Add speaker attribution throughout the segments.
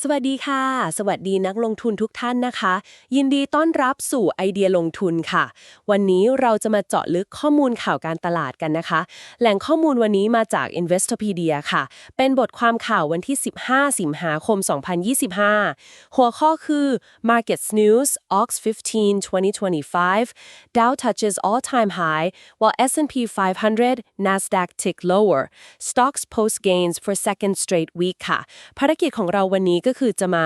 Speaker 1: สวัสดีค่ะ สวัสดีนักลงทุนทุกท่านนะคะ ยินดีต้อนรับสู่ไอเดียลงทุนค่ะ วันนี้เราจะมาเจาะลึกข้อมูลข่าวการตลาดกันนะคะ แหล่งข้อมูลวันนี้มาจาก Investopedia ค่ะ เป็นบทความข่าววันที่ 15 สิงหาคม 2025 หัวข้อคือ Markets News Ox 15 2025 Dow touches all-time high while S&P 500 Nasdaq tick lower stocks post gains for second straight week ค่ะภารกิจของเราวันนี้ก็คือจะมา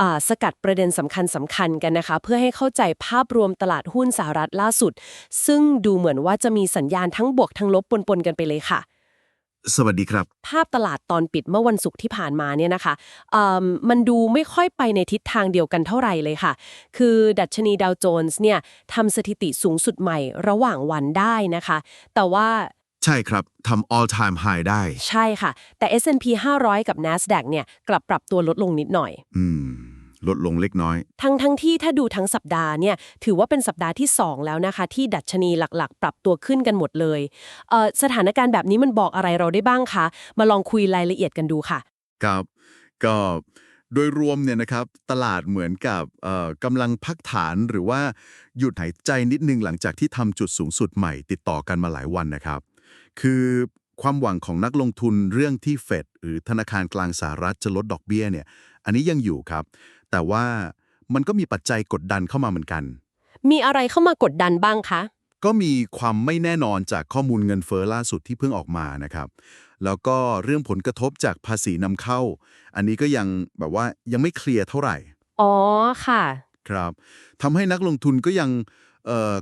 Speaker 1: อ่าสกัดประเด็นสำคัญสำคัญกันนะคะ เพื่อให้เข้าใจภาพรวมตลาดหุ้นสหรัฐล่าสุด ซึ่งดูเหมือนว่าจะมีสัญญาณทั้งบวกทั้งลบปนๆกันไปเลยค่ะ
Speaker 2: สวัสดีครับ
Speaker 1: ภาพตลาดตอนปิดเมื่อวันศุกร์ที่ผ่านมาเนี่ยนะคะเอิ่มมันดูไม่ค่อยไปในทิศทางเดียวกันเท่าไหร่เลยค่ะ คือดัชนีดาวโจนส์เนี่ยทำสถิติสูงสุดใหม่ระหว่างวันได้นะคะ แต่ว่า
Speaker 2: ใช่ครับทำ all time high ได้
Speaker 1: ใช่ค่ะ แต่ S&P 500 กับ NASDAQ เนี่ยกลับปรับตัวลดลงนิดหน่อย
Speaker 2: อืม ลดลงเล็กน้อย
Speaker 1: ทั้งทั้งที่ถ้าดูทั้งสัปดาห์เนี่ยถือว่าเป็นสัปดาห์ที่ 2 แล้วนะคะ ที่ดัชนีหลักๆ ปรับตัวขึ้นกันหมดเลยเอ่อสถานการณ์แบบนี้มันบอกอะไรเราได้บ้างคะ มาลองคุยรายละเอียดกันดูค่ะ
Speaker 2: ครับ ก็โดยรวมเนี่ยนะครับตลาดเหมือนกับเอ่อกำลังพักฐานหรือว่าหยุดหายใจนิดนึงหลังจากที่ทำจุดสูงสุดใหม่ติดต่อกันมาหลายวันนะครับ คือความหวังของนักลงทุนเรื่องที่เฟดหรือธนาคารกลางสหรัฐจะลดดอกเบี้ยเนี่ย อันนี้ยังอยู่ครับ แต่ว่ามันก็มีปัจจัยกดดันเข้ามาเหมือนกัน
Speaker 1: มีอะไรเข้ามากดดันบ้างคะ
Speaker 2: ก็มีความไม่แน่นอนจากข้อมูลเงินเฟ้อล่าสุดที่เพิ่งออกมานะครับ แล้วก็เรื่องผลกระทบจากภาษีนำเข้า อันนี้ก็ยังแบบว่ายังไม่เคลียร์เท่าไหร่
Speaker 1: อ๋อค่ะ
Speaker 2: ครับทำให้นักลงทุนก็ยังเอ่อ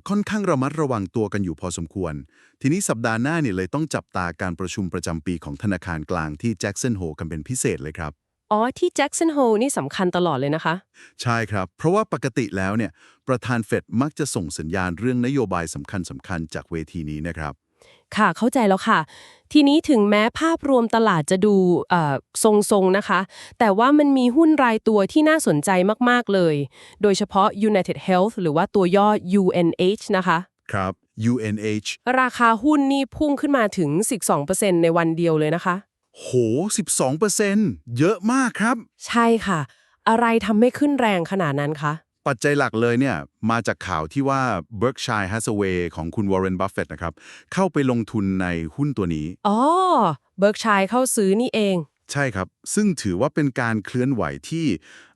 Speaker 2: ค่อนข้างระมัดระวังตัวกันอยู่พอสมควร ทีนี้สัปดาห์หน้าเนี่ยเลยต้องจับตาการประชุมประจำปีของธนาคารกลางที่แจ็กสันโฮกันเป็นพิเศษเลยครับ
Speaker 1: อ๋อ ที่แจ็กสันโฮนี่สำคัญตลอดเลยนะคะ
Speaker 2: ใช่ครับ เพราะว่าปกติแล้วเนี่ยประธานเฟดมักจะส่งสัญญาณเรื่องนโยบายสำคัญสำคัญๆจากเวทีนี้นะครับ
Speaker 1: ค่ะเข้าใจแล้วค่ะ ทีนี้ถึงแม้ภาพรวมตลาดจะดูเอ่อทรงๆนะคะ แต่ว่ามันมีหุ้นรายตัวที่น่าสนใจมากๆเลย โดยเฉพาะ United Health หรือว่าตัวย่อ UNH นะคะ
Speaker 2: ครับ UNH
Speaker 1: ราคาหุ้นนี่พุ่งขึ้นมาถึง 12%ในวันเดียวเลยนะคะ
Speaker 2: โห 12%เยอะมากครับ
Speaker 1: ใช่ค่ะ อะไรทำให้ขึ้นแรงขนาดนั้นคะ
Speaker 2: ปัจจัยหลักเลยเนี่ยมาจากข่าวที่ว่า Berkshire Hathaway ของคุณ Warren Buffett นะครับ เข้าไปลงทุนในหุ้นตัวนี้
Speaker 1: อ๋อเบิร์กชัยเข้าซื้อนี่เอง
Speaker 2: ใช่ครับ ซึ่งถือว่าเป็นการเคลื่อนไหวที่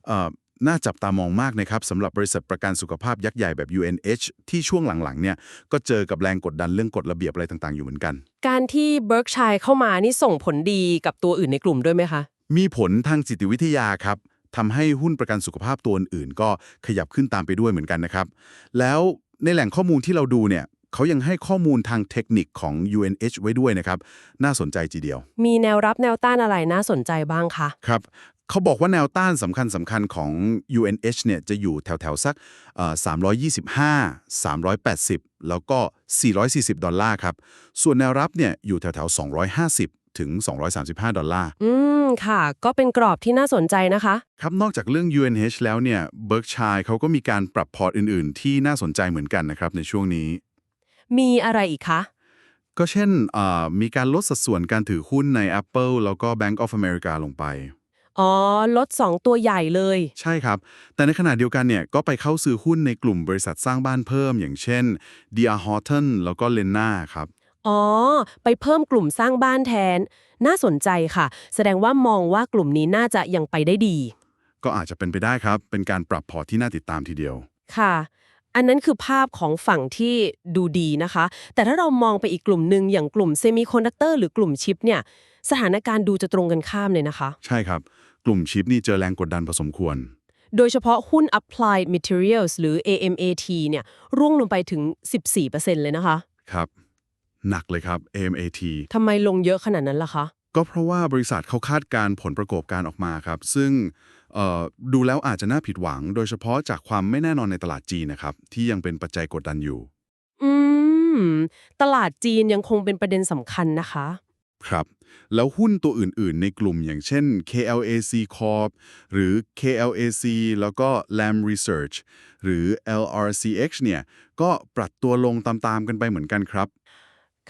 Speaker 2: เอ่อน่าจับตามองมากนะครับสำหรับบริษัทประกันสุขภาพยักษ์ใหญ่แบบ UNH ที่ช่วงหลังๆเนี่ยก็เจอกับแรงกดดันเรื่องกฎระเบียบอะไรต่างๆอยู่เหมือนกัน
Speaker 1: การที่เบิร์กชัยเข้ามานี่ส่งผลดีกับตัวอื่นในกลุ่มด้วยไหมคะ
Speaker 2: มีผลทางจิตวิทยาครับ ทำให้หุ้นประกันสุขภาพตัวอื่นๆก็ขยับขึ้นตามไปด้วยเหมือนกันนะครับ แล้วในแหล่งข้อมูลที่เราดูเนี่ยเขายังให้ข้อมูลทางเทคนิคของ UNH ไว้ด้วยนะครับ น่าสนใจทีเดียว
Speaker 1: มีแนวรับแนวต้านอะไรน่าสนใจบ้างคะ
Speaker 2: ครับเขาบอกว่าแนวต้านสำคัญสำคัญของ UNH เนี่ยจะอยู่แถวๆสักเอ่อ325 380 แล้วก็ 440 ดอลลาร์ครับ ส่วนแนวรับเนี่ยอยู่แถวๆ250 ถึง 235 ดอลลาร์
Speaker 1: อืม ค่ะ ก็เป็นกรอบที่น่าสนใจนะคะ
Speaker 2: ครับ นอกจากเรื่อง UNH แล้วเนี่ย Berkshire เขาก็มีการปรับพอร์ตอื่น ๆ ที่น่าสนใจเหมือนกันนะครับในช่วงนี้
Speaker 1: มีอะไรอีกคะ
Speaker 2: ก็เช่นอ่ามีการลดสัดส่วนการถือหุ้นใน Apple แล้วก็ Bank of America ลงไป
Speaker 1: อ๋อ ลด 2 ตัวใหญ่เลย
Speaker 2: ใช่ครับ แต่ในขณะเดียวกันเนี่ย ก็ไปเข้าซื้อหุ้นในกลุ่มบริษัทสร้างบ้านเพิ่ม อย่างเช่น D.R. Horton แล้วก็ Lenna ครับ
Speaker 1: อ๋อ ไปเพิ่มกลุ่มสร้างบ้านแทน น่าสนใจค่ะ แสดงว่ามองว่ากลุ่มนี้น่าจะยังไปได้ดี
Speaker 2: ก็อาจจะเป็นไปได้ครับ เป็นการปรับพอร์ตที่น่าติดตามทีเดียว
Speaker 1: ค่ะ อันนั้นคือภาพของฝั่งที่ดูดีนะคะ แต่ถ้าเรามองไปอีกกลุ่มหนึ่งอย่างกลุ่มเซมิคอนดักเตอร์หรือกลุ่มชิปเนี่ย สถานการณ์ดูจะตรงกันข้ามเลยนะคะ
Speaker 2: ใช่ครับ กลุ่มชิปนี่เจอแรงกดดันพอสมควร
Speaker 1: โดยเฉพาะหุ้น Applied Materials หรือ AMAT เนี่ยร่วงลงไปถึง 14%เลยนะคะ
Speaker 2: ครับ หนักเลยครับ AMAT
Speaker 1: ทำไมลงเยอะขนาดนั้นล่ะคะ
Speaker 2: ก็เพราะว่าบริษัทเขาคาดการณ์ผลประกอบการออกมาครับ ซึ่งเอ่อดูแล้วอาจจะน่าผิดหวัง โดยเฉพาะจากความไม่แน่นอนในตลาดจีนนะครับ ที่ยังเป็นปัจจัยกดดันอยู่
Speaker 1: อืม ตลาดจีนยังคงเป็นประเด็นสำคัญนะคะ
Speaker 2: ครับ แล้วหุ้นตัวอื่นๆ ในกลุ่มอย่างเช่น KLAC Corp หรือ KLAC แล้วก็ Lam Research หรือ LRCH เนี่ย ก็ปรับตัวลงตามๆกันไปเหมือนกันครับ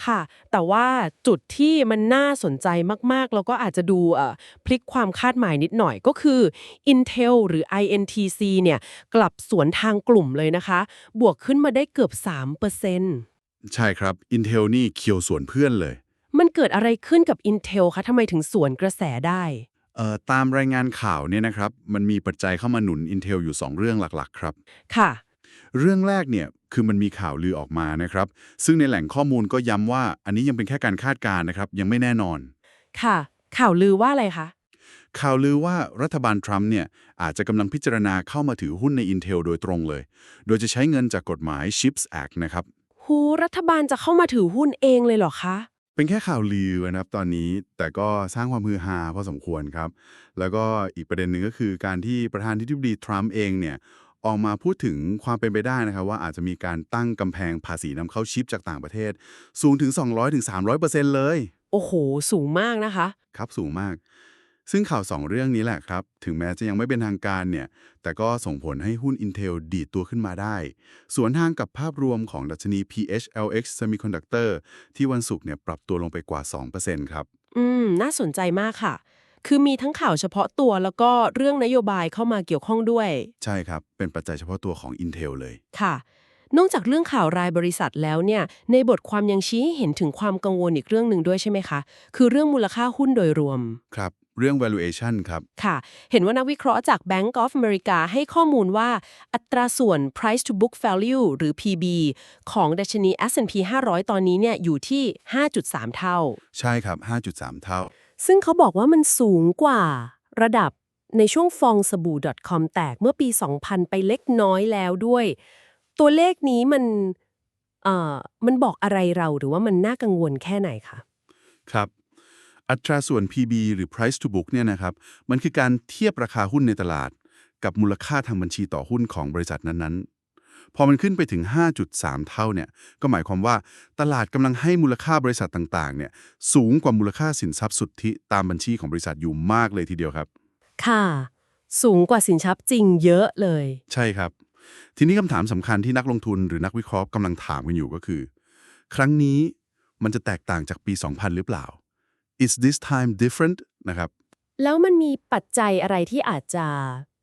Speaker 1: ค่ะ แต่ว่าจุดที่มันน่าสนใจมาก ๆ แล้วก็อาจจะดูเอ่อพลิกความคาดหมายนิดหน่อยก็คือ Intel หรือ INTC เนี่ยกลับสวนทางกลุ่มเลยนะคะ บวกขึ้นมาได้เกือบ 3%
Speaker 2: ใช่ครับ Intel นี่เคียวส่วนเพื่อนเลย
Speaker 1: มันเกิดอะไรขึ้นกับ Intel คะทำไมถึงสวนกระแสได้
Speaker 2: เอ่อตามรายงานข่าวเนี่ยนะครับ มันมีปัจจัยเข้ามาหนุน Intel อยู่ 2 เรื่องหลัก ๆ ครับ
Speaker 1: ค่ะ
Speaker 2: เรื่องแรกเนี่ยคือมันมีข่าวลือออกมานะครับ ซึ่งในแหล่งข้อมูลก็ย้ำว่าอันนี้ยังเป็นแค่การคาดการณ์นะครับ ยังไม่แน่นอน
Speaker 1: ค่ะ ข่าวลือว่าอะไรคะ
Speaker 2: ข่าวลือว่ารัฐบาลทรัมป์เนี่ยอาจจะกำลังพิจารณาเข้ามาถือหุ้นใน Intel โดยตรงเลย โดยจะใช้เงินจากกฎหมาย CHIPS Act นะครับ
Speaker 1: หูรัฐบาลจะเข้ามาถือหุ้นเองเลยเหรอคะ
Speaker 2: เป็นแค่ข่าวลือนะครับตอนนี้แต่ก็สร้างความฮือฮาพอสมควรครับ แล้วก็อีกประเด็นหนึ่งก็คือการที่ประธานธิบดีทรัมป์เองเนี่ย ออกมาพูดถึงความเป็นไปได้นะครับว่าอาจจะมีการตั้งกำแพงภาษีนำเข้าชิปจากต่างประเทศ สูงถึง 200-300%เลย
Speaker 1: โอ้โห สูงมากนะคะ
Speaker 2: ครับสูงมาก ซึ่งข่าว 2 เรื่องนี้แหละครับ ถึงแม้จะยังไม่เป็นทางการเนี่ย แต่ก็ส่งผลให้หุ้น Intel ดีดตัวขึ้นมาได้ สวนทางกับภาพรวมของดัชนี PHLX Semiconductor ที่วันศุกร์เนี่ยปรับตัวลงไปกว่า 2%ครับ
Speaker 1: อืม น่าสนใจมากค่ะ คือมีทั้งข่าวเฉพาะตัวแล้วก็เรื่องนโยบายเข้ามาเกี่ยวข้องด้วย
Speaker 2: ใช่ครับ เป็นปัจจัยเฉพาะตัวของ Intel เลย
Speaker 1: ค่ะ นอกจากเรื่องข่าวรายบริษัทแล้วเนี่ย ในบทความยังชี้ให้เห็นถึงความกังวลอีกเรื่องหนึ่งด้วยใช่ไหมคะ คือเรื่องมูลค่าหุ้นโดยรวม
Speaker 2: ครับ เรื่อง valuation ครับ
Speaker 1: ค่ะ เห็นว่านักวิเคราะห์จาก Bank of America ให้ข้อมูลว่าอัตราส่วน price to book value หรือ PB ของดัชนี S&P 500 ตอนนี้เนี่ยอยู่ที่ 5.3 เท่า
Speaker 2: ใช่ครับ 5.3 เท่า
Speaker 1: ซึ่งเขาบอกว่ามันสูงกว่า ระดับในช่วงฟองสบู่ .com แตกเมื่อปี 2000 ไปเล็กน้อยแล้วด้วย ตัวเลขนี้มันเอ่อมันบอกอะไรเราหรือว่ามันน่ากังวลแค่ไหนคะ
Speaker 2: ครับ อัตราส่วน PB หรือ price to book เนี่ยนะครับ มันคือการเทียบราคาหุ้นในตลาด กับมูลค่าทางบัญชีต่อหุ้นของบริษัทนั้นๆ พอมันขึ้นไปถึง 5.3 เท่าเนี่ยก็หมายความว่าตลาดกำลังให้มูลค่าบริษัทต่างๆเนี่ยสูงกว่ามูลค่าสินทรัพย์สุทธิตามบัญชีของบริษัทอยู่มากเลยทีเดียวครับ
Speaker 1: ค่ะ สูงกว่าสินทรัพย์จริงเยอะเลย
Speaker 2: ใช่ครับ ทีนี้คำถามสำคัญที่นักลงทุนหรือนักวิเคราะห์กำลังถามกันอยู่ก็คือ ครั้งนี้มันจะแตกต่างจากปี 2000 หรือเปล่า is this time different นะครับ
Speaker 1: แล้วมันมีปัจจัยอะไรที่อาจจะ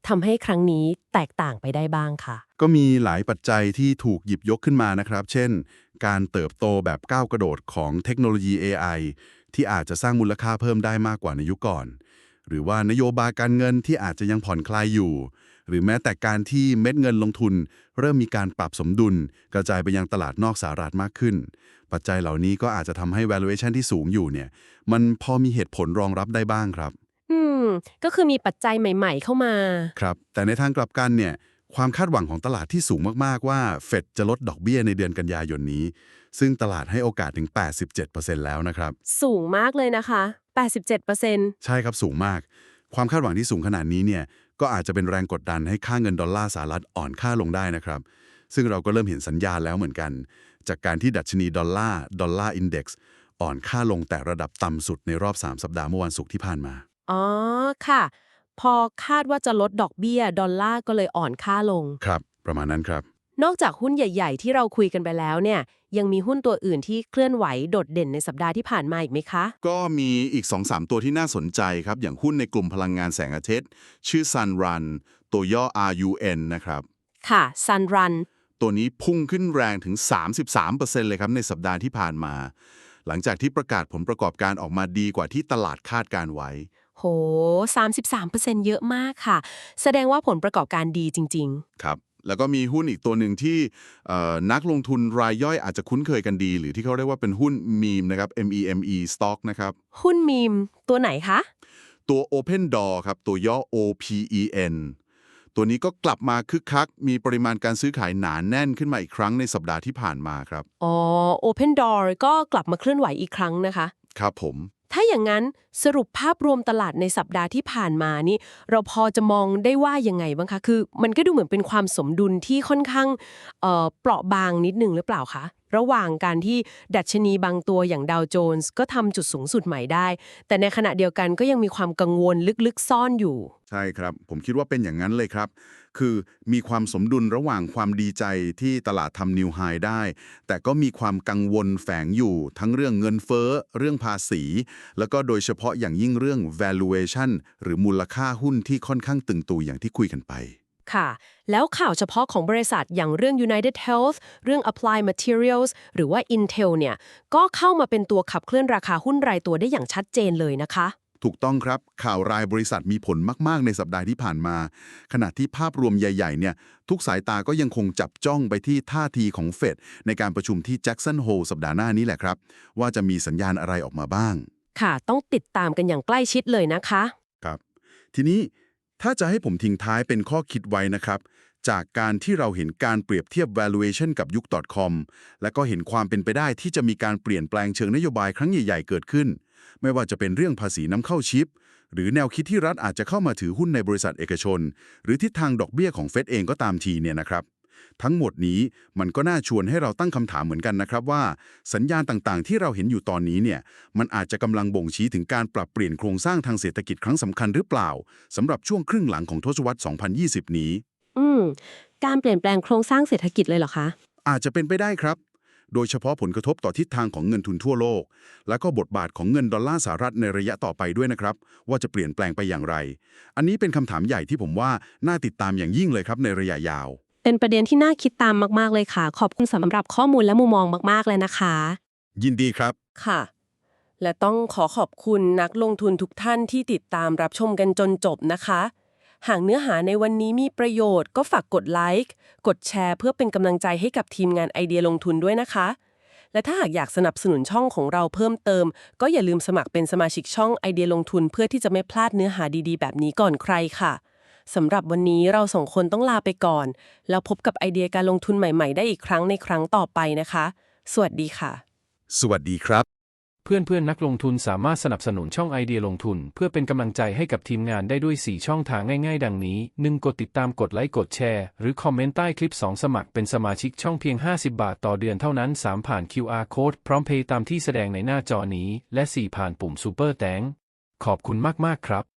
Speaker 1: ทำให้ครั้งนี้แตกต่างไปได้บ้างค่ะ
Speaker 2: ก็มีหลายปัจจัยที่ถูกหยิบยกขึ้นมานะครับ เช่น การเติบโตแบบก้าวกระโดดของเทคโนโลยี AI ที่อาจจะสร้างมูลค่าเพิ่มได้มากกว่าในยุคก่อน หรือว่านโยบายการเงินที่อาจจะยังผ่อนคลายอยู่ หรือแม้แต่การที่เม็ดเงินลงทุน เริ่มมีการปรับสมดุล กระจายไปยังตลาดนอกสหรัฐมากขึ้น ปัจจัยเหล่านี้ก็อาจจะทำให้ valuation ที่สูงอยู่เนี่ย มันพอมีเหตุผลรองรับได้บ้างครับ
Speaker 1: อืม ก็คือมีปัจจัยใหม่ ๆ เข้ามา
Speaker 2: ครับ แต่ในทางกลับกันเนี่ย ความคาดหวังของตลาดที่สูงมากๆ ว่าเฟดจะลดดอกเบี้ยในเดือนกันยายนนี้ ซึ่งตลาดให้โอกาสถึง 87%แล้วนะครับ
Speaker 1: สูงมากเลยนะคะ 87%
Speaker 2: ใช่ครับสูงมาก ความคาดหวังที่สูงขนาดนี้เนี่ย ก็อาจจะเป็นแรงกดดันให้ค่าเงินดอลลาร์สหรัฐอ่อนค่าลงได้นะครับ ซึ่งเราก็เริ่มเห็นสัญญาณแล้วเหมือนกัน จากการที่ดัชนีดอลลาร์ดอลลาร์อินเด็กซ์อ่อนค่าลงแต่ระดับต่ำสุดในรอบ 3 สัปดาห์เมื่อวันศุกร์ที่ผ่านมา
Speaker 1: อ๋อค่ะ พอคาดว่าจะลดดอกเบี้ย ดอลลาร์ก็เลยอ่อนค่าลง
Speaker 2: ครับ ประมาณนั้นครับ
Speaker 1: นอกจากหุ้นใหญ่ ๆ ที่เราคุยกันไปแล้วเนี่ย ยังมีหุ้นตัวอื่นที่เคลื่อนไหวโดดเด่นในสัปดาห์ที่ผ่านมาอีกไหมคะ
Speaker 2: ก็มีอีก 2-3 ตัวที่น่าสนใจครับ อย่างหุ้นในกลุ่มพลังงานแสงอาทิตย์ ชื่อ Sunrun ตัวย่อ RUN นะครับ
Speaker 1: ค่ะ Sunrun
Speaker 2: ตัวนี้พุ่งขึ้นแรงถึง 33%เลยครับในสัปดาห์ที่ผ่านมา หลังจากที่ประกาศผลประกอบการออกมาดีกว่าที่ตลาดคาดการไว้
Speaker 1: โห 33%เยอะมากค่ะ แสดงว่าผลประกอบการดีจริง
Speaker 2: ครับ แล้วก็มีหุ้นอีกตัวหนึ่งที่เอ่อนักลงทุนรายย่อยอาจจะคุ้นเคยกันดี หรือที่เขาเรียกว่าเป็นหุ้นมีมนะครับ MEME stock นะครับ
Speaker 1: ๆหุ้นมีมตัวไหนคะ
Speaker 2: ตัว Open Door ครับ ตัวย่อ OPEN ตัวนี้ก็กลับมาคึกคัก มีปริมาณการซื้อขายหนานแน่นขึ้นมาอีกครั้งในสัปดาห์ที่ผ่านมาครับ
Speaker 1: อ๋อ Open Door ก็กลับมาเคลื่อนไหวอีกครั้งนะคะ
Speaker 2: ครับผม
Speaker 1: ถ้าอย่างนั้นสรุปภาพรวมตลาดในสัปดาห์ที่ผ่านมานี่เราพอจะมองได้ว่ายังไงบ้างคะ คือ มันก็ดูเหมือนเป็นความสมดุลที่ค่อนข้างเอ่อเปราะบางนิดนึงหรือเปล่าคะ
Speaker 3: ระหว่างการที่ดัชนีบางตัวอย่างดาวโจนส์ก็ทำจุดสูงสุดใหม่ได้ แต่ในขณะเดียวกันก็ยังมีความกังวลลึกๆซ่อนอยู่
Speaker 2: ใช่ครับ ผมคิดว่าเป็นอย่างนั้นเลยครับ คือมีความสมดุลระหว่างความดีใจที่ตลาดทำนิวไฮได้ แต่ก็มีความกังวลแฝงอยู่ ทั้งเรื่องเงินเฟ้อ เรื่องภาษี แล้วก็โดยเฉพาะอย่างยิ่งเรื่อง valuation หรือมูลค่าหุ้นที่ค่อนข้างตึงตัวอย่างที่คุยกันไป
Speaker 3: ค่ะ แล้วข่าวเฉพาะของบริษัทอย่างเรื่อง United Health เรื่อง Applied Materials หรือว่า Intel เนี่ย ก็เข้ามาเป็นตัวขับเคลื่อนราคาหุ้นรายตัวได้อย่างชัดเจนเลยนะคะ
Speaker 2: ถูกต้องครับข่าวรายบริษัทมีผลมาก ๆ ในสัปดาห์ที่ผ่านมา ขณะที่ภาพรวมใหญ่ ๆ เนี่ย ทุกสายตาก็ยังคงจับจ้องไปที่ท่าทีของเฟดในการประชุมที่แจ็กสันโฮสัปดาห์หน้านี้แหละครับ ว่าจะมีสัญญาณอะไรออกมาบ้าง
Speaker 3: ค่ะ ต้องติดตามกันอย่างใกล้ชิดเลยนะคะ
Speaker 2: ครับ ทีนี้ ถ้าจะให้ผมทิ้งท้ายเป็นข้อคิดไว้นะครับ จากการที่เราเห็นการเปรียบเทียบ valuation กับยุค .com และก็เห็นความเป็นไปได้ที่จะมีการเปลี่ยนแปลงเชิงนโยบายครั้งใหญ่ๆเกิดขึ้น ไม่ว่าจะเป็นเรื่องภาษีน้ำเข้าชิป หรือแนวคิดที่รัฐอาจจะเข้ามาถือหุ้นในบริษัทเอกชน หรือทิศทางดอกเบี้ยของเฟดเองก็ตามทีเนี่ยนะครับ ทั้งหมดนี้มันก็น่าชวนให้เราตั้งคำถามเหมือนกันนะครับว่า สัญญาณต่างๆ ที่เราเห็นอยู่ตอนนี้เนี่ยมันอาจจะกำลังบ่งชี้ถึงการปรับเปลี่ยนโครงสร้างทางเศรษฐกิจครั้งสำคัญหรือเปล่าสำหรับช่วงครึ่งหลังของทศวรรษ 2020 นี้
Speaker 3: อืม การเปลี่ยนแปลงโครงสร้างเศรษฐกิจเลยเหรอคะ
Speaker 2: อาจจะเป็นไปได้ครับ โดยเฉพาะผลกระทบต่อทิศทางของเงินทุนทั่วโลก และก็บทบาทของเงินดอลลาร์สหรัฐในระยะต่อไปด้วยนะครับ ว่าจะเปลี่ยนแปลงไปอย่างไร อันนี้เป็นคำถามใหญ่ที่ผมว่าน่าติดตามอย่างยิ่งเลยครับในระยะยาว
Speaker 3: เป็นประเด็นที่น่าคิดตามมากๆเลยค่ะ ขอบคุณสำหรับข้อมูลและมุมมองมากๆเลยนะคะ
Speaker 2: ยินดีครับ
Speaker 1: ค่ะ และต้องขอขอบคุณนักลงทุนทุกท่านที่ติดตามรับชมกันจนจบนะคะ หากเนื้อหาในวันนี้มีประโยชน์ก็ฝากกดไลค์ กดแชร์ เพื่อเป็นกำลังใจให้กับทีมงานไอเดียลงทุนด้วยนะคะ และถ้าหากอยากสนับสนุนช่องของเราเพิ่มเติม ก็อย่าลืมสมัครเป็นสมาชิกช่องไอเดียลงทุน เพื่อที่จะไม่พลาดเนื้อหาดีๆ แบบนี้ก่อนใครค่ะ สำหรับวันนี้เราสองคนต้องลาไปก่อน แล้วพบกับไอเดียการลงทุนใหม่ๆ ได้อีกครั้งในครั้งต่อไปนะคะ สวัสดีค่ะ
Speaker 2: สวัสดีครับ
Speaker 4: เพื่อนเพื่อนๆนักลงทุนสามารถสนับสนุนช่องไอเดียลงทุน เพื่อเป็นกำลังใจให้กับทีมงานได้ด้วย 4 ช่องทางง่ายๆ ดังนี้ 1. กดติดตามกดไลค์กดแชร์ หรือคอมเมนต์ใต้คลิป 2 สมัครเป็นสมาชิกช่องเพียง 50 บาทต่อเดือนเท่านั้น 3 ผ่าน QR Code พร้อมเพย์ตามที่แสดงในหน้าจอนี้ และ 4 ผ่านปุ่ม Super แตงขอบคุณมากๆครับ